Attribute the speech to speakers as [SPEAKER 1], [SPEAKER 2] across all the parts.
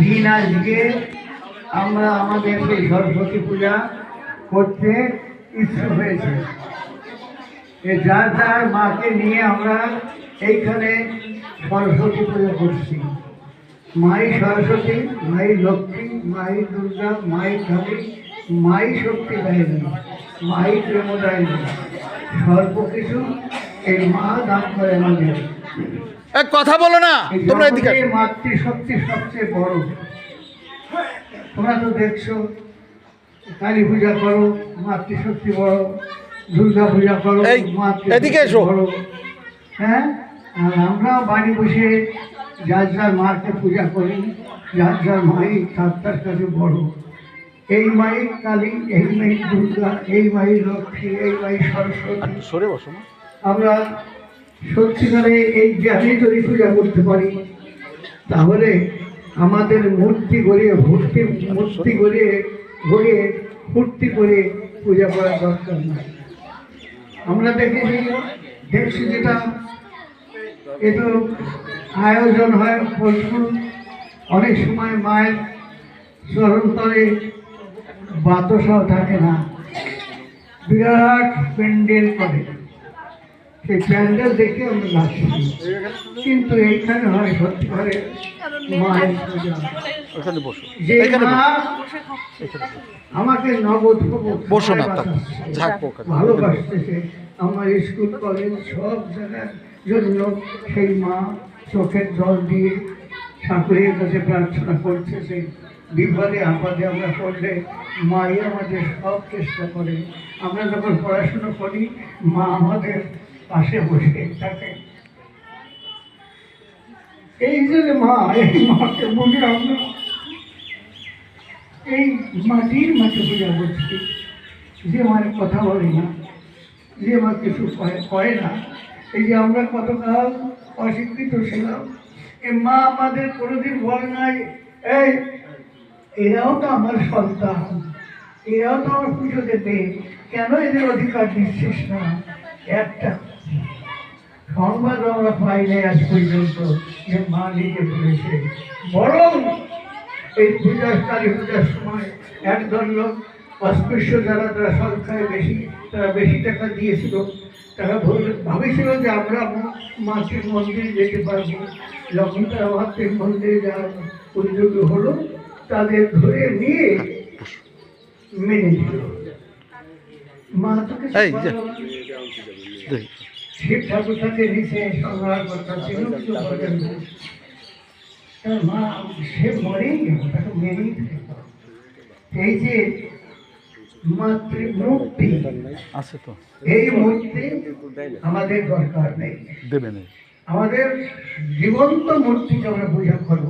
[SPEAKER 1] দিন আজকে আমরা আমাদের সরস্বতী পূজা করতে ইচ্ছুক হয়েছে। যার যার মাকে নিয়ে আমরা এইখানে সরস্বতী পূজা করছি। মাই সরস্বতী, মাই লক্ষ্মী, মাই দুর্গা, মাই কালী, মাই শক্তি দেয়নি মাই প্রেমদায়নী সর্ব কিছু এই মা দান করে আমাদের।
[SPEAKER 2] এক কথা বলো না তোমরা এদিকে।
[SPEAKER 1] মাতৃশক্তি সবচেয়ে বড়। তোমরা তো দেখছ কালী পূজা করো মাতৃশক্তি বড় দুর্গা পূজা করো
[SPEAKER 2] এদিকে এসো।
[SPEAKER 1] হ্যাঁ? আর আমরাও বাড়ি বসে যার যার মাকে পূজা করি যার যার মাই তার তার কাছে বড়। এই মাই কালী এই মাই দুর্গা এই মাই লক্ষ্মী এই মাই সরস্বতী।
[SPEAKER 2] সরে বসো
[SPEAKER 1] আমরা সত্যিকারে এই জ্ঞানে যদি পূজা করতে পারি, তাহলে আমাদের মূর্তি গড়িয়ে ভর্তি মূর্তি গড়িয়ে গড়িয়ে ফুর্তি করে পূজা করার দরকার নাই। আমরা দেখেছি, দেখছি যেটা, এতো আয়োজন হয় প্রচুর অনেক সময় মায়ের চরণতলে বাতসাও থাকে না। বিরাট প্যান্ডেল করে। সেই প্যান্ডেল দেখে আমরা নাচি কিন্তু এইখানে হয় সত্যি করে মায়ের পূজা যে মা
[SPEAKER 2] বসো। এখানে বসো।
[SPEAKER 1] আমাকে নগদ
[SPEAKER 2] বসো না।
[SPEAKER 1] ভালোবাসতেছে আমার স্কুল কলেজ সব জায়গার জন্য সেই মা চোখের জল দিয়ে ঠাকুরের কাছে প্রার্থনা করতেছে বিপদে আপদে আমরা পড়লে মাই আমাদের সব চেষ্টা করে আমরা যখন পড়াশুনো করি মা আমাদের পাশে বসে থাকে। এই যে মা, এই মাকে বলি আমরা। এই মাটির মাকে পূজা করছি যে মানে কথা বলে না, যে মা কিছু করে- না, এই যে আমরা কতকাল অশিক্ষিত ছিলাম। এই মা আমাদের কোনোদিন বলে নাই, এই, এরাও তো আমার সন্তান, এরাও তো আমার পুজো দেবে, কেন এদের অধিকার দিচ্ছিস না? একটা সংবাদ আমরা পাই নাই আজ পর্যন্ত যে মা লিখে বলেছে বরং এই পূজার কালী পূজার সময় একদল লোক অস্পৃশ্য যারা তারা সংখ্যায় বেশি তারা বেশি টাকা দিয়েছিল। তারা ভাবে- ভাবেছিল যে আমরা মাতৃ মন্দিরে যেতে পারব। যখন তারা মাতৃ মন্দিরে যাওয়ার উদ্যোগ হলো তাদের ধরে নিয়ে মেনে নিল। মা তো শিব ঠাকুর তাকে নিচে সংগ্রহ করতে কিছু বলেন না। তার মা সে মরেই গেল তাকে মেরেই এই যে মাতৃমূর্তি
[SPEAKER 2] আছে তো।
[SPEAKER 1] এই মূর্তি আমাদের দরকার নেই।
[SPEAKER 2] দেবে না
[SPEAKER 1] আমাদের জীবন্ত মূর্তিকে আমরা পূজা করব।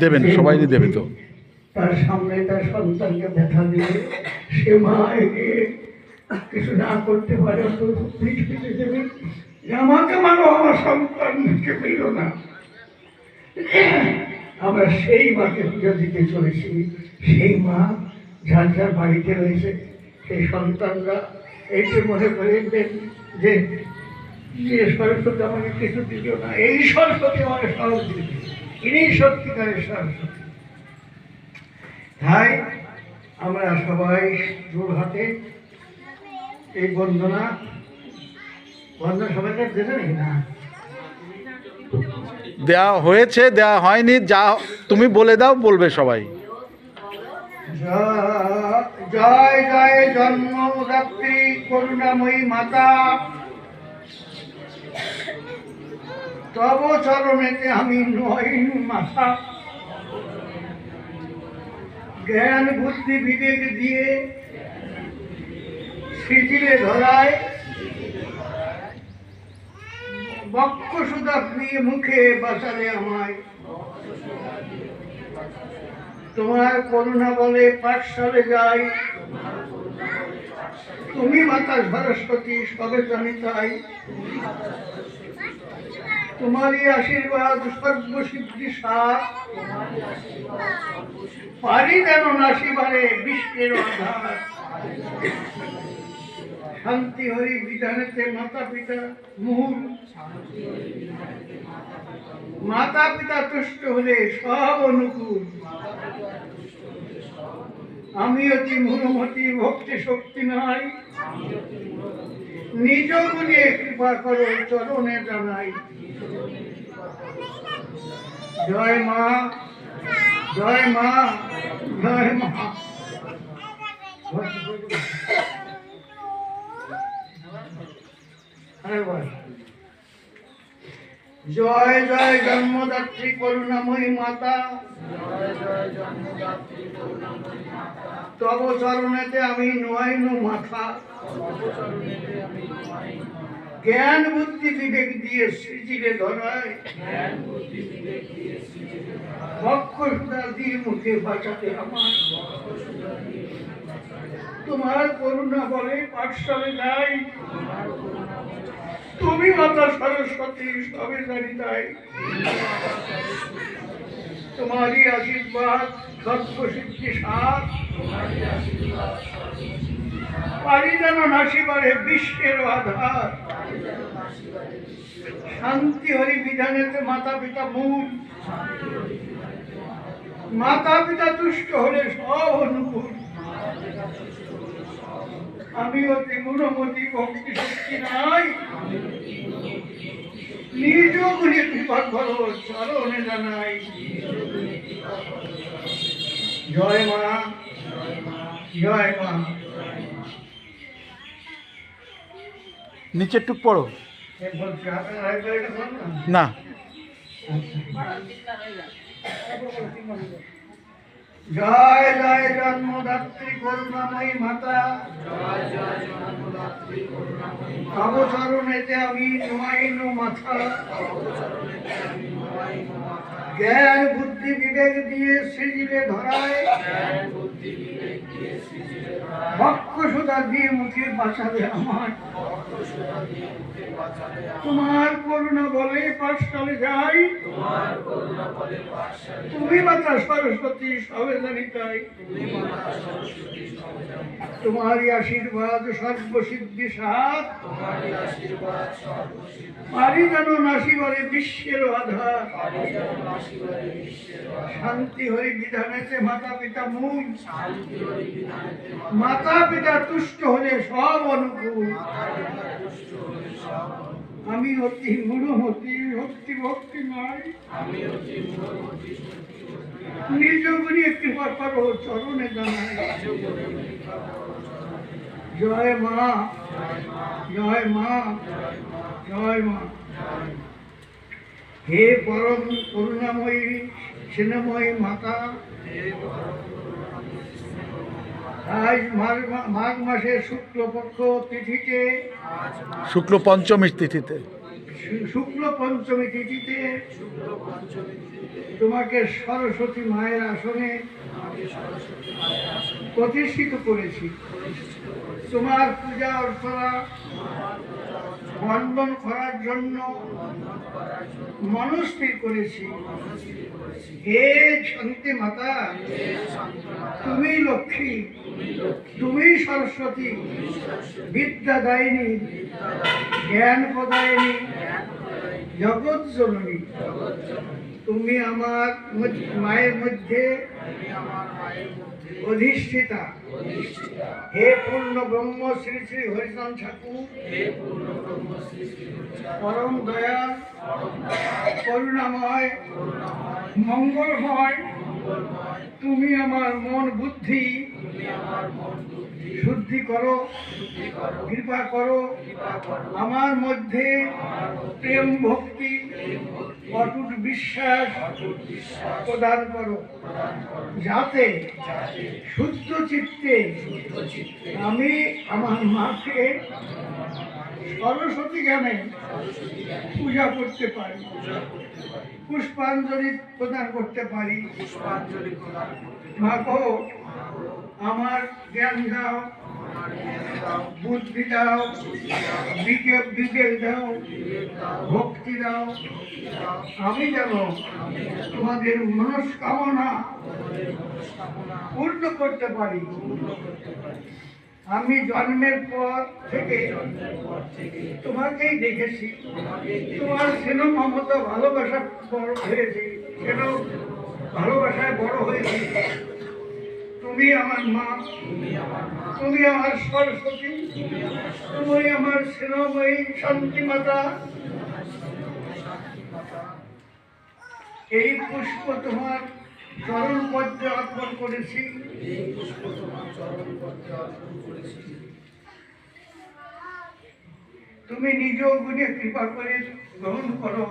[SPEAKER 2] দেবেন, সবাই দেবে তো।
[SPEAKER 1] তার সামনে তার সন্তানকে ব্যথা দিয়ে সে মা কিছু না করতে পারে তো পিঠ আমাকে মানো, আমার সন্তানকে পেল না। আমরা সেই মাকে পুজো দিতে চলেছি। সেই মা যার যার বাড়িতে রয়েছে, সেই সন্তানরা এইটি মনে করেন যে সরস্বতী আমাকে কিছু দিল না, এই সরস্বতী আমাকে দিল। ইনি সত্যিকারের সরস্বতী। তাই আমরা সবাই জোর হাতে এই বন্দনা। বন্দনা সবাইকে দেবে নাকি? না।
[SPEAKER 2] দেওয়া হয়েছে দেওয়া হয়নি যা তুমি বলে দাও বলবে সবাই।
[SPEAKER 1] জয় জয় জন্মদাত্রী করুণাময়ী মাতা। তব চরণেতে আমি নয়ন মাথা জ্ঞান বুদ্ধি বিবেক দিয়ে সিজিলে ধরায় বক্ষ সুদা দিয়ে মুখে বাঁচালে আমায়। তোমার করুণা বলে পাঠশালে যাই। তুমি মাতা সরস্বতী, সবে জানি তাই। তোমারই আশীর্বাদ সর্বসিদ্ধি সার। পারি যেন নাসিবারে বিশ্বের আধার শান্তি হরি বিধানেতে মাতা পিতা মূল। মাতা পিতা তুষ্ট হলে সব অনুকূল। আমি অতি মূলমতি ভক্তি শক্তি নাই। নিজ গুণে কৃপা করো, চরণে জানাই। জয় মা জয় মা জয় মা। জয় জয় জন্মদাত্রী করুণাময়ী মাতা। তব চরণেতে আমি নোয়াইনু মাথা। জ্ঞান বুদ্ধি বিবেক দিয়ে সৃজিলে ধরায়। বক্ষ দিয়ে মুখে বাঁচাতে আমার। তোমার করুণা বলে পাঠশালে যাই। তুমি মাতা সরস্বতী, সবে জানি তাই। তোমারই আশীর্বাদ সর্বসিদ্ধি সাত পারি যেন নাসিবারে বিশ্বের আধার। শান্তি হরি বিধানেতে মাতা পিতা মূল। মাতা পিতা তুষ্ট হলে সব অনুকূল। আমি অতি গুণমতি ভক্তি শক্তি নাই। নিজ গুণে কৃপা করো চরণে জানাই। জয় মা জয় মা।
[SPEAKER 2] নিচে টুক পড়ো।
[SPEAKER 1] না। জয় জয় জন্মদাত্রী করুণাময়ী মাতা। অবচরণেতে আমি নুমাইন মাথা। জ্ঞান, বুদ্ধি, বিবেক দিয়ে সৃজিলে ধরায়। তোমারই আশীর্বাদ সর্বসিদ্ধি সাত পারি যেন নাসিবারে বিশ্বের শান্তি হরি বিধানেতে মাতা পিতা মূল। মাতা পিতা তুষ্ট হলে সব অনুকূল। আমি অতি মূঢ়মতি ভক্তি ভক্তি নয়। নিজ গুণে কৃপা করো, চরণে জানাই। জয় মা জয় মা জয় মা। হে পরম করুণাময়ী স্নেহময়ী মাতা। আজ মাঘ মাসের শুক্লপক্ষ তিথিতে।
[SPEAKER 2] শুক্ল পঞ্চমী তিথিতে।
[SPEAKER 1] শুক্ল পঞ্চমী তিথিতে তোমাকে সরস্বতী মায়ের আসনে প্রতিষ্ঠিত করেছি। তোমার পূজা অর্চনা, বন্ধন করার জন্য মনস্থির করেছি। হে শান্তি মাতা, তুমি লক্ষ্মী, তুমি সরস্বতী বিদ্যা দায়িনী জ্ঞান প্রদায়িনী জগৎ জননী। তুমি আমার মায়ের মধ্যে অধিষ্ঠিতা। হে পূর্ণ ব্রহ্ম শ্রী শ্রী হরিচন্দ ঠাকুর। পরম দয়া করুণাময়। মঙ্গলময় তুমি আমার মন বুদ্ধি শুদ্ধি করো, কৃপা করো। আমার মধ্যে প্রেম ভক্তি, অটুট বিশ্বাস প্রদান করো। যাতে শুদ্ধ চিত্তে আমি আমার মাকে সরস্বতী জ্ঞানে পূজা করতে পারি। পুষ্পাঞ্জলি প্রদান করতে পারি। আমার জ্ঞান দাও বুদ্ধি দাও বিবেক বিবেক দাও ভক্তি দাও। আমি যেন তোমাদের মনস্কামনা পূর্ণ করতে পারি। আমি জন্মের পর থেকে তোমাকেই দেখেছি। তোমার স্নেহ মমতা ভালোবাসা বড় হয়েছে কেন ভালোবাসায় বড় হয়েছে। তুমি আমার মা, তুমি আমার সরস্বতী, তুমি আমার স্নেহময়ী শান্তি মাতা এই পুষ্প তোমার চরণ পদ্মে অর্পণ করেছি তুমি নিজেও গুণে কৃপা করে গ্রহণ করো।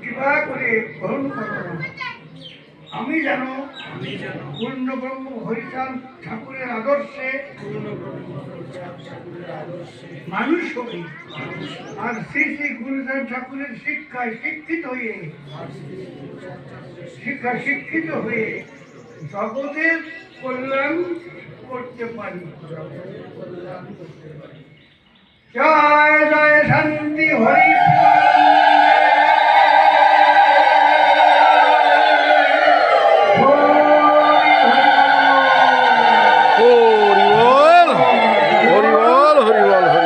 [SPEAKER 1] কৃপা করে গ্রহণ করো আমি যেন পূর্ণ ব্রহ্ম ঠাকুরের আদর্শে মানুষ আর শ্রী শ্রী ঠাকুরের শিক্ষায় শিক্ষিত হয়ে শিক্ষা শিক্ষিত হয়ে জগতের কল্যাণ করতে পারি। জয় জয় শান্তি